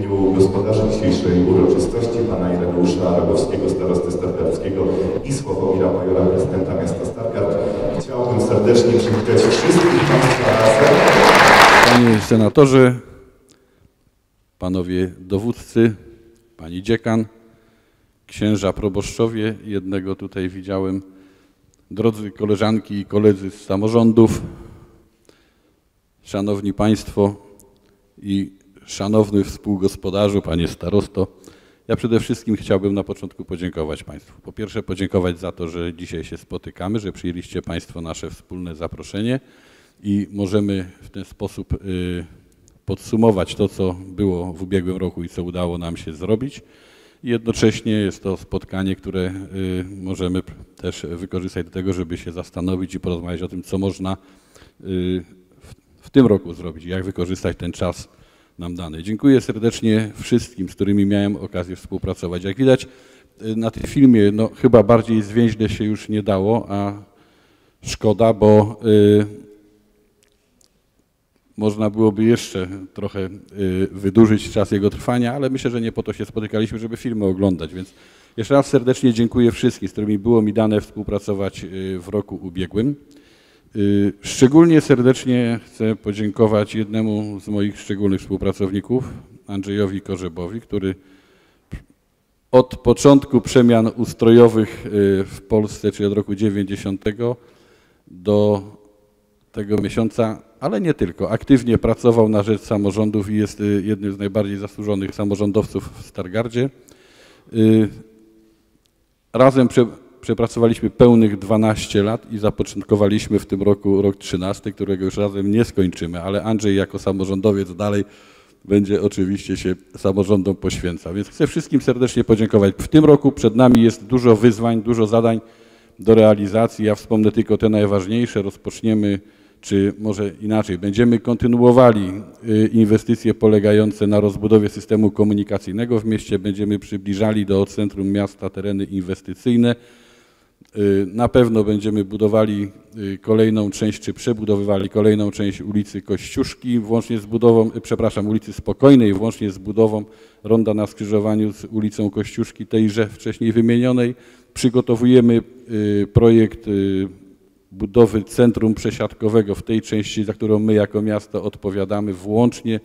imieniu gospodarza dzisiejszej uroczystości, pana Ireneusza Rogowskiego, starosty stargardzkiego i Sławomira Majora, prezydenta miasta Stargard, chciałbym serdecznie przywitać wszystkich Państwa razem. Panie senatorze, panowie dowódcy, pani dziekan, księża proboszczowie, jednego tutaj widziałem, drodzy koleżanki i koledzy z samorządów, szanowni państwo i szanowny współgospodarzu, panie starosto. Ja przede wszystkim chciałbym na początku podziękować państwu. Po pierwsze podziękować za to, że dzisiaj się spotykamy, że przyjęliście państwo nasze wspólne zaproszenie i możemy w ten sposób y, podsumować to, co było w ubiegłym roku i co udało nam się zrobić. Jednocześnie jest to spotkanie, które y, możemy też wykorzystać do tego, żeby się zastanowić i porozmawiać o tym, co można y, w tym roku zrobić, jak wykorzystać ten czas nam dany. Dziękuję serdecznie wszystkim, z którymi miałem okazję współpracować. Jak widać na tym filmie, no, chyba bardziej zwięźle się już nie dało, a szkoda, bo można byłoby jeszcze trochę y, wydłużyć czas jego trwania, ale myślę, że nie po to się spotykaliśmy, żeby filmy oglądać. Więc jeszcze raz serdecznie dziękuję wszystkim, z którymi było mi dane współpracować y, w roku ubiegłym. Y, szczególnie serdecznie chcę podziękować jednemu z moich szczególnych współpracowników, Andrzejowi Korzebowi, który od początku przemian ustrojowych w Polsce, czyli od roku 90 do tego miesiąca ale nie tylko. Aktywnie pracował na rzecz samorządów i jest y, jednym z najbardziej zasłużonych samorządowców w Stargardzie. Y, razem przepracowaliśmy pełnych 12 lat i zapoczątkowaliśmy w tym roku rok 13, którego już razem nie skończymy, ale Andrzej jako samorządowiec dalej będzie oczywiście się samorządom poświęcał. Więc chcę wszystkim serdecznie podziękować. W tym roku przed nami jest dużo wyzwań, dużo zadań do realizacji. Ja wspomnę tylko te najważniejsze. Rozpoczniemy czy może inaczej, będziemy kontynuowali y, inwestycje polegające na rozbudowie systemu komunikacyjnego w mieście, będziemy przybliżali do centrum miasta tereny inwestycyjne. Y, na pewno będziemy budowali y, kolejną część, czy przebudowywali kolejną część ulicy Kościuszki, włącznie z budową, przepraszam, ulicy Spokojnej, włącznie z budową ronda na skrzyżowaniu z ulicą Kościuszki, tejże wcześniej wymienionej. Przygotowujemy projekt budowy centrum przesiadkowego w tej części, za którą my jako miasto odpowiadamy, włącznie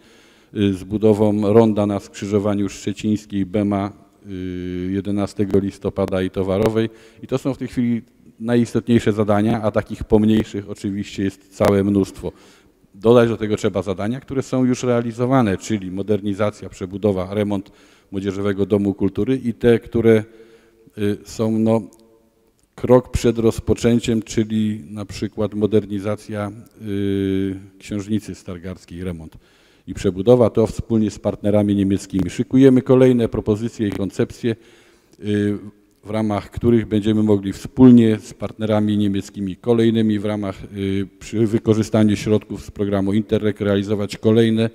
y, z budową ronda na skrzyżowaniu Szczecińskiej, Bema 11 y, listopada i Towarowej. I to są w tej chwili najistotniejsze zadania, a takich pomniejszych oczywiście jest całe mnóstwo. Dodać do tego trzeba zadania, które są już realizowane, czyli modernizacja, przebudowa, remont Młodzieżowego Domu Kultury i te, które y, są no, krok przed rozpoczęciem, czyli na przykład modernizacja y, książnicy stargardzkiej, remont i przebudowa, to wspólnie z partnerami niemieckimi. Szykujemy kolejne propozycje i koncepcje, y, w ramach których będziemy mogli wspólnie z partnerami niemieckimi kolejnymi w ramach y, przy wykorzystaniu środków z programu Interreg realizować kolejne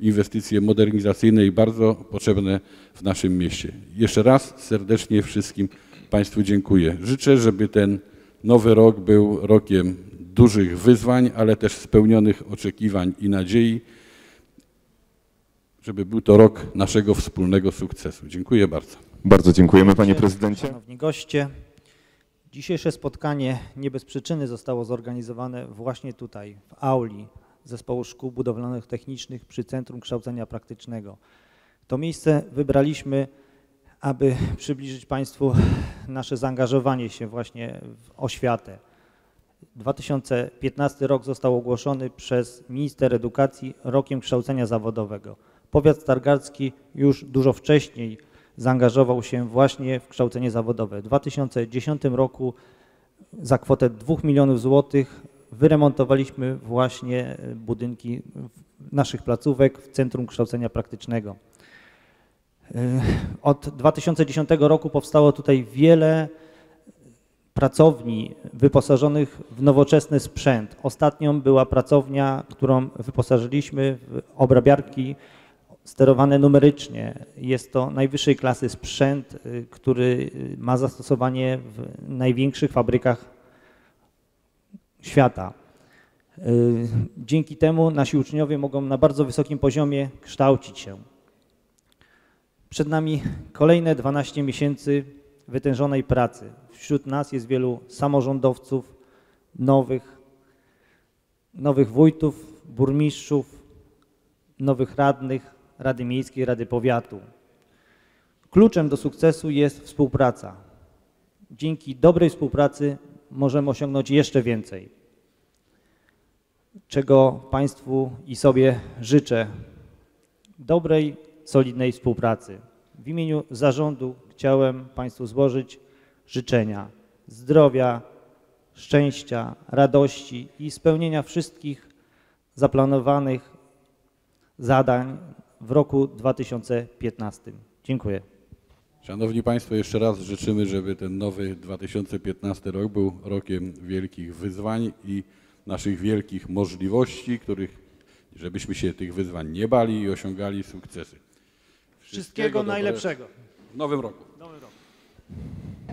inwestycje modernizacyjne i bardzo potrzebne w naszym mieście. Jeszcze raz serdecznie wszystkim Państwu dziękuję. Życzę, żeby ten nowy rok był rokiem dużych wyzwań, ale też spełnionych oczekiwań i nadziei, żeby był to rok naszego wspólnego sukcesu. Dziękuję bardzo. Bardzo dziękujemy Panie Prezydencie. Szanowni goście, dzisiejsze spotkanie nie bez przyczyny zostało zorganizowane właśnie tutaj, w auli Zespołu Szkół Budowlanych Technicznych przy Centrum Kształcenia Praktycznego. To miejsce wybraliśmy aby przybliżyć Państwu nasze zaangażowanie się właśnie w oświatę. 2015 rok został ogłoszony przez minister edukacji rokiem kształcenia zawodowego. Powiat stargardzki już dużo wcześniej zaangażował się właśnie w kształcenie zawodowe. W 2010 roku za kwotę 2 milionów złotych wyremontowaliśmy właśnie budynki naszych placówek w Centrum Kształcenia Praktycznego. E, od 2010 roku powstało tutaj wiele pracowni wyposażonych w nowoczesny sprzęt. Ostatnią była pracownia, którą wyposażyliśmy w obrabiarki sterowane numerycznie. Jest to najwyższej klasy sprzęt, e, który ma zastosowanie w największych fabrykach świata. E, dzięki temu nasi uczniowie mogą na bardzo wysokim poziomie kształcić się. Przed nami kolejne 12 miesięcy wytężonej pracy. Wśród nas jest wielu samorządowców, nowych, nowych wójtów, burmistrzów, nowych radnych Rady Miejskiej, Rady Powiatu. Kluczem do sukcesu jest współpraca. Dzięki dobrej współpracy możemy osiągnąć jeszcze więcej, czego Państwu i sobie życzę. Dobrej, solidnej współpracy. W imieniu zarządu chciałem Państwu złożyć życzenia zdrowia, szczęścia, radości i spełnienia wszystkich zaplanowanych zadań w roku 2015. Dziękuję. Szanowni Państwo, jeszcze raz życzymy, żeby ten nowy 2015 rok był rokiem wielkich wyzwań i naszych wielkich możliwości, których, żebyśmy się tych wyzwań nie bali i osiągali sukcesy. Wszystkiego dobrego najlepszego. w nowym roku. Nowy rok.